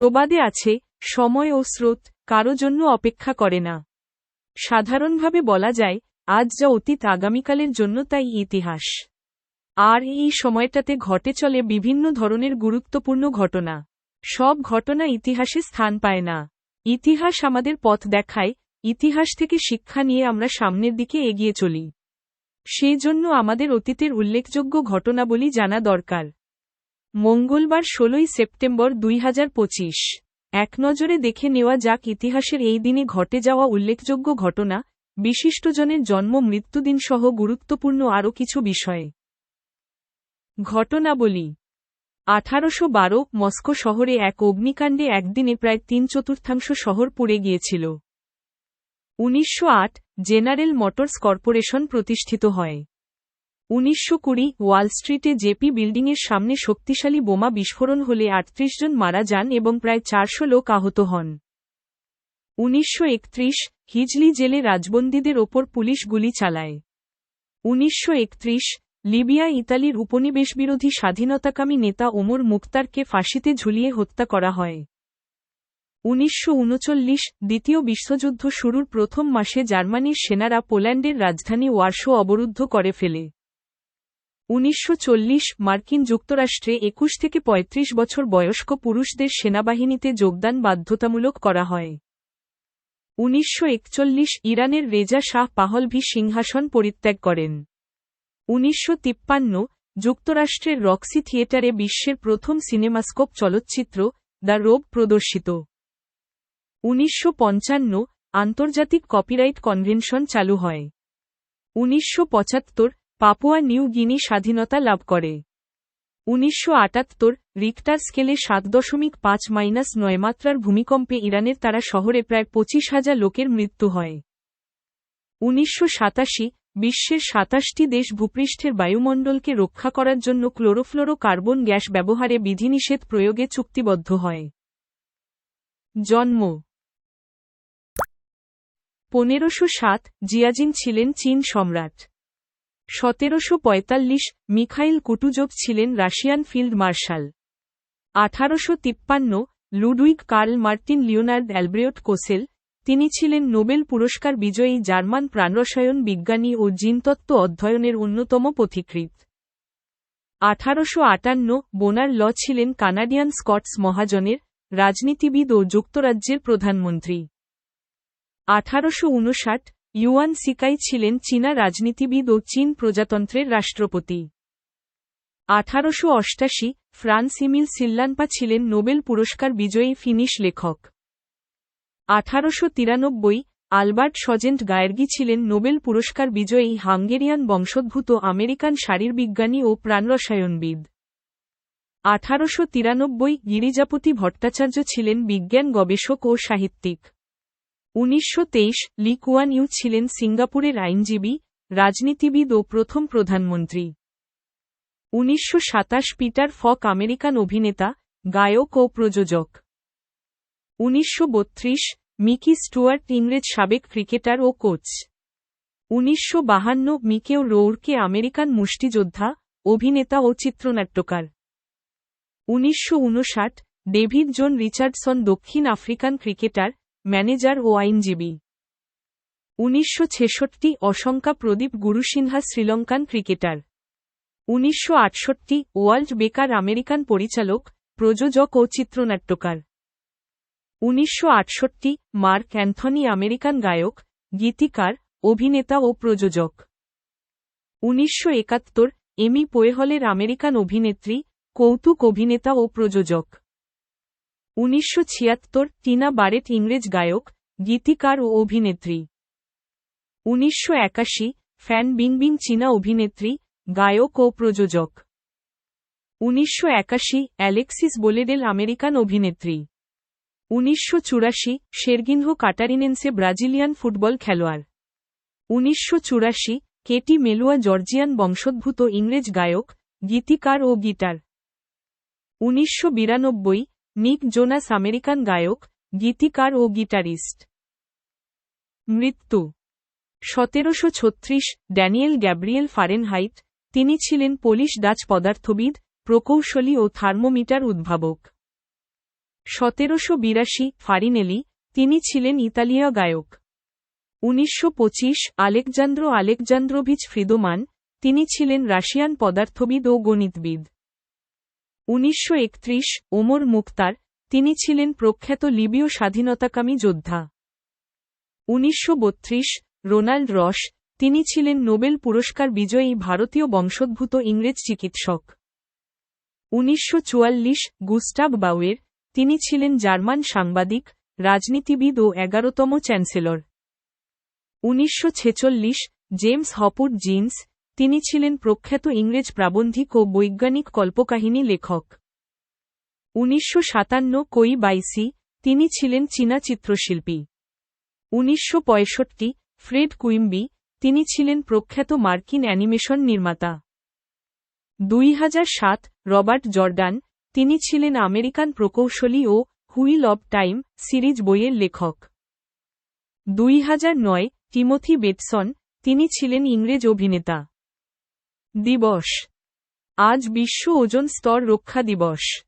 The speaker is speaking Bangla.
প্রবাদে আছে, সময় ও স্রোত কারও জন্য অপেক্ষা করে না। সাধারণভাবে বলা যায়, আজ যা অতীত আগামীকালের জন্য তাই ইতিহাস। আর এই সময়টাতে ঘটে চলে বিভিন্ন ধরনের গুরুত্বপূর্ণ ঘটনা। সব ঘটনা ইতিহাসে স্থান পায় না। ইতিহাস আমাদের পথ দেখায়, ইতিহাস থেকে শিক্ষা নিয়ে আমরা সামনের দিকে এগিয়ে চলি। সেই জন্য আমাদের অতীতের উল্লেখযোগ্য ঘটনাবলী জানা দরকার। মঙ্গলবার ষোলোই সেপ্টেম্বর দুই এক নজরে দেখে নেওয়া যাক ইতিহাসের এই দিনে ঘটে যাওয়া উল্লেখযোগ্য ঘটনা, বিশিষ্টজনের জন্ম মৃত্যুদিন সহ গুরুত্বপূর্ণ আরও কিছু বিষয়ে। ঘটনাবলী। আঠারোশো বারো, মস্কো শহরে এক অগ্নিকাণ্ডে একদিনে প্রায় তিন চতুর্থাংশ শহর পুড়ে গিয়েছিল। উনিশশো আট, জেনারেল মোটরস কর্পোরেশন প্রতিষ্ঠিত হয়। উনিশশো কুড়ি ওয়াল স্ট্রিটে জেপি বিল্ডিংয়ের সামনে শক্তিশালী বোমা বিস্ফোরণ হলে আটত্রিশ জন মারা যান এবং প্রায় চারশো লোক আহত হন। উনিশশো একত্রিশ, হিজলি জেলে রাজবন্দীদের ওপর পুলিশ গুলি চালায়। উনিশশো একত্রিশ, লিবিয়া, ইতালির উপনিবেশবিরোধী স্বাধীনতাকামী নেতা ওমর মুক্তারকে ফাঁসিতে ঝুলিয়ে হত্যা করা হয়। উনিশশো উনচল্লিশ, দ্বিতীয় বিশ্বযুদ্ধ শুরুর প্রথম মাসে জার্মানির সেনারা পোল্যান্ডের রাজধানী ওয়ার্শো অবরুদ্ধ করে ফেলে। উনিশশো চল্লিশ মার্কিন যুক্তরাষ্ট্রে একুশ থেকে ৩৫ বছর বয়স্ক পুরুষদের সেনাবাহিনীতে যোগদান বাধ্যতামূলক করা হয়। উনিশশো একচল্লিশ ইরানের রেজা শাহ পাহলভি সিংহাসন পরিত্যাগ করেন। উনিশশো তিপ্পান্ন যুক্তরাষ্ট্রের রক্সি থিয়েটারে বিশ্বের প্রথম সিনেমাস্কোপ চলচ্চিত্র দ্য রোব প্রদর্শিত। উনিশশো পঞ্চান্ন আন্তর্জাতিক কপিরাইট কনভেনশন চালু হয়। উনিশশো পঁচাত্তর পাপুয়া নিউ গিনি স্বাধীনতা লাভ করে। উনিশশো আটাত্তর, রিক্টার স্কেলে সাত দশমিক পাঁচ মাইনাস নয় মাত্রার ভূমিকম্পে ইরানের তারা শহরে প্রায় পঁচিশ হাজার লোকের মৃত্যু হয়। উনিশশো সাতাশি, বিশ্বের সাতাশটি দেশ ভূপৃষ্ঠের বায়ুমণ্ডলকে রক্ষা করার জন্য ক্লোরোফ্লোরো কার্বন গ্যাস ব্যবহারে বিধিনিষেধ প্রয়োগে চুক্তিবদ্ধ হয়। জন্ম পনেরোশো সাত, জিয়াজিন ছিলেন চীন সম্রাট। সতেরোশো পঁয়তাল্লিশ মিখাইল কুটুজোভ ছিলেন রাশিয়ান ফিল্ড মার্শাল। আঠারোশো তিপ্পান্ন Ludwig Karl Martin Leonhard Albrecht Kossel, তিনি ছিলেন নোবেল পুরস্কার বিজয়ী জার্মান প্রাণরসায়ন বিজ্ঞানী ও জিনতত্ত্ব অধ্যয়নের অন্যতম পথিকৃত আঠারোশো আটান্ন বোনার ল ছিলেন কানাডিয়ান স্কটস মহাজনের রাজনীতিবিদ ও যুক্তরাজ্যের প্রধানমন্ত্রী। আঠারোশো উনষাট ইউয়ান সিকাই ছিলেন চীনা রাজনীতিবিদ ও চীন প্রজাতন্ত্রের রাষ্ট্রপতি। আঠারোশো অষ্টাশি, ফ্রান্স ইমিল সিল্লানপা ছিলেন নোবেল পুরস্কার বিজয়ী ফিনিশ লেখক। আঠারোশো তিরানব্বই, আলবার্ট সজেন্ট গায়ের্গি ছিলেন নোবেল পুরস্কার বিজয়ী হাঙ্গেরিয়ান বংশোদ্ভূত আমেরিকান শারীরবিজ্ঞানী ও প্রাণরসায়নবিদ। আঠারোশো তিরানব্বই, গিরিজাপতি ভট্টাচার্য ছিলেন বিজ্ঞান গবেষক ও সাহিত্যিক। উনিশশো তেইশ, লি কুয়ান ইউ ছিলেন সিঙ্গাপুরের আইনজীবী, রাজনীতিবিদ ও প্রথম প্রধানমন্ত্রী। উনিশশো সাতাশ, পিটার ফক আমেরিকান অভিনেতা, গায়ক ও প্রযোজক। উনিশশো বত্রিশ, মিকি স্টুয়ার্ট ইংরেজ সাবেক ক্রিকেটার ও কোচ। উনিশশো বাহান্ন মিকেও রৌরকে আমেরিকান মুষ্টিযোদ্ধা, অভিনেতা ও চিত্রনাট্যকার। উনিশশো উনষাট, ডেভিড জোন রিচার্ডসন দক্ষিণ আফ্রিকান ক্রিকেটার ম্যানেজার ও আইনজীবী। উনিশশো ছেষট্টি অশঙ্কা প্রদীপ গুরুসিনহা শ্রীলঙ্কান ক্রিকেটার। উনিশশো আটষট্টি ওয়ার্ল্ড বেকার আমেরিকান পরিচালক, প্রযোজক ও চিত্রনাট্যকার। উনিশশো আটষট্টি মার্ক অ্যান্থনি আমেরিকান গায়ক, গীতিকার, অভিনেতা ও প্রযোজক। উনিশশো একাত্তর এমি পোয়েহলের আমেরিকান অভিনেত্রী, কৌতুক অভিনেতা ও প্রযোজক। উনিশশো ছিয়াত্তর টিনা বারেট ইংরেজ গায়ক, গীতিকার ও অভিনেত্রী। উনিশশো একাশি ফ্যান বিংবিং চীনা অভিনেত্রী, গায়ক ও প্রযোজক। উনিশশো একাশি অ্যালেক্সিস বোলেডেল আমেরিকান অভিনেত্রী। উনিশশো চুরাশি শেরগিনহ কাটারিনেন্সে ব্রাজিলিয়ান ফুটবল খেলোয়াড়। উনিশশো চুরাশি কেটি মেলুয়া জর্জিয়ান বংশোদ্ভূত ইংরেজ গায়ক, গীতিকার ও গিটার। উনিশশো বিরানব্বই নিক জোনাস আমেরিকান গায়ক, গীতিকার ও গিটারিস্ট। মৃত্যু। সতেরোশো ছত্রিশ, ড্যানিয়েল গ্যাব্রিয়েল ফারেনহাইট, তিনি ছিলেন পোলিশ ডাচ পদার্থবিদ, প্রকৌশলী ও থার্মোমিটার উদ্ভাবক। সতেরোশো বিরাশি, ফারিনেলি, তিনি ছিলেন ইতালীয় গায়ক। উনিশশো পঁচিশ, আলেকজান্দ্র আলেকজান্দ্রোভিচ ফ্রিদোমান, তিনি ছিলেন রাশিয়ান পদার্থবিদ ও গণিতবিদ। উনিশশো একত্রিশ, ওমর মুক্তার, তিনি ছিলেন প্রখ্যাত লিবীয় স্বাধীনতাকামী যোদ্ধা। উনিশশো বত্রিশ, রোনাল্ড রস, তিনি ছিলেন নোবেল পুরস্কার বিজয়ী ভারতীয় বংশোদ্ভূত ইংরেজ চিকিৎসক। উনিশশো চুয়াল্লিশ, গুস্টাভ বাউয়ের, তিনি ছিলেন জার্মান সাংবাদিক, রাজনীতিবিদ ও এগারোতম চ্যান্সেলর। উনিশশো ছেচল্লিশ, জেমস হপুড জিন্স তিনি ছিলেন প্রখ্যাত ইংরেজ প্রাবন্ধিক ও বৈজ্ঞানিক কল্পকাহিনী লেখক। উনিশশো সাতান্ন কই বাইসি তিনি ছিলেন চীনা চিত্রশিল্পী। উনিশশো পঁয়ষট্টি ফ্রেড কুইম্বি, তিনি ছিলেন প্রখ্যাত মার্কিন অ্যানিমেশন নির্মাতা। দুই সাত রবার্ট জর্ডান, তিনি ছিলেন আমেরিকান প্রকৌশলী ও হুইল অব টাইম সিরিজ বইয়ের লেখক। দুই নয়, টিমোথি বেটসন, তিনি ছিলেন ইংরেজ অভিনেতা। দিবস। আজ বিশ্ব ওজন স্তর রক্ষা দিবস।